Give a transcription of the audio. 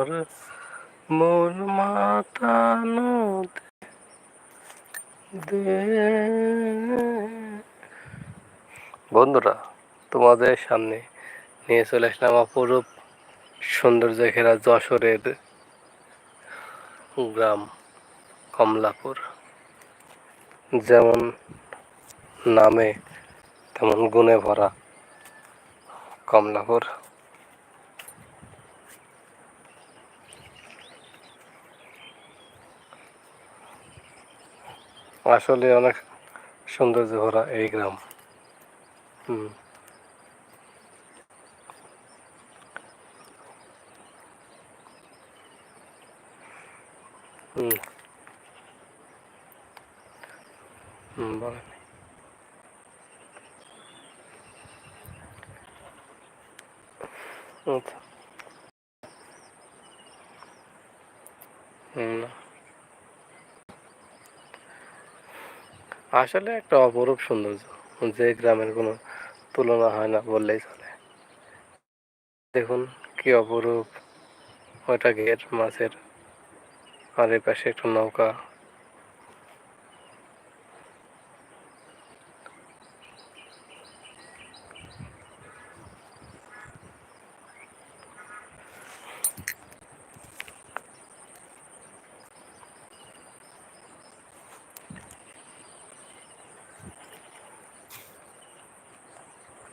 আর মোর দে বন্ধুরা, তোমাদের সামনে নিয়ে চলে আসলাম অপরূপ সৌন্দর্য ঘেরা যশোরের গ্রাম কমলাপুর। যেমন নামে তেমন গুণে ভরা কমলাপুর। আসলে অনেক সৌন্দর্য ভরা এই গ্রাম। হুম। হুম। হুম বলেন। আচ্ছা। হুম আসলে একটা অপরূপ সৌন্দর্য। যে গ্রামের কোনো তুলনা হয় না বললেই চলে। দেখুন কি অপরূপ ওটা গেট মাছের আর এ পাশে একটা নৌকা।